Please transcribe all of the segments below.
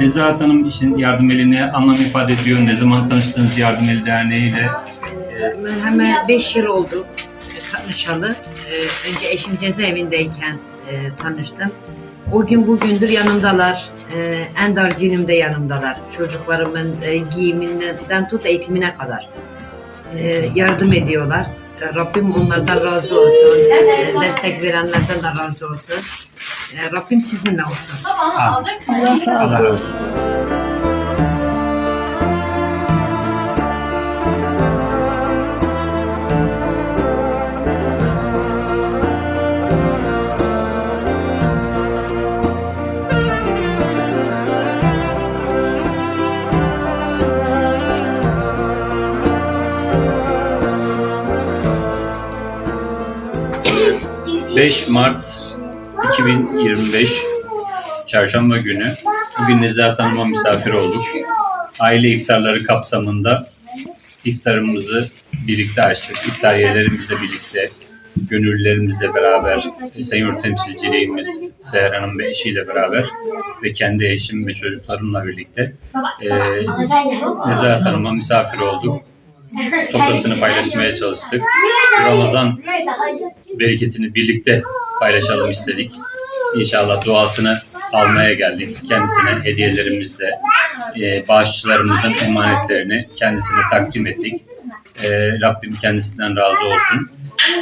e, Nezahat Hanım için yardım eline anlam ifade ediyor. Ne zaman tanıştınız Yardım Eli Derneği ile? Ee, Hemen 5 yıl oldu e, tanışalı. Ee, Önce eşim cezaevindeyken e, tanıştım. O gün bugündür yanımdalar. Ee, En dar günümde yanımdalar. Çocuklarımın e, giyiminden tut eğitimine kadar. Ee, Yardım ediyorlar. Ee, Rabbim onlardan razı olsun. Ee, Destek verenlerden de razı olsun. Ee, Rabbim sizinle olsun. Tamam aldık. Allah razı olsun. ...5 Mart 2025 Çarşamba günü bugün Nezahat Hanım'a misafir olduk. Aile iftarları kapsamında iftarımızı birlikte açtık. İftariyelerimizle birlikte, gönüllülerimizle beraber, Sayın Temsilciliğimiz Seher Hanım ve eşiyle beraber ve kendi eşim ve çocuklarımla birlikte e, Nezahat Hanım'a misafir olduk. Sofrasını paylaşmaya çalıştık. Ramazan bereketini birlikte paylaşalım istedik. İnşallah duasını almaya geldik. Kendisine hediyelerimizle, e, bağışçılarımızın emanetlerini kendisine takdim ettik. E, Rabbim kendisinden razı olsun.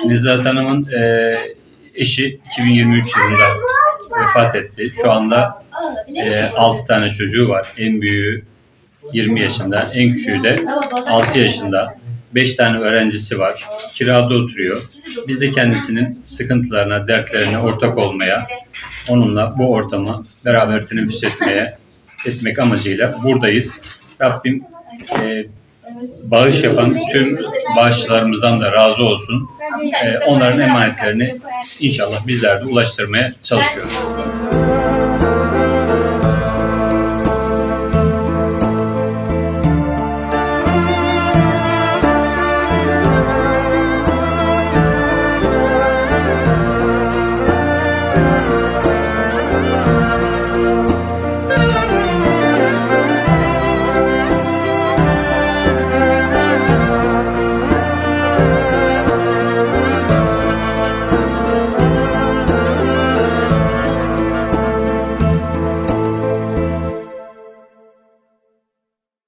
Nezahat Hanım'ın e, eşi 2023 yılında vefat etti. Şu anda e, 6 tane çocuğu var. En büyüğü 20 yaşında, en küçüğü de 6 yaşında. 5 tane öğrencisi var. Kirada oturuyor. Biz de kendisinin sıkıntılarına, dertlerine ortak olmaya, onunla bu ortamı beraber teneffüs etmeye, etmek amacıyla buradayız. Rabbim e, bağış yapan tüm bağışçılarımızdan da razı olsun. E, onların emanetlerini inşallah bizler de ulaştırmaya çalışıyoruz.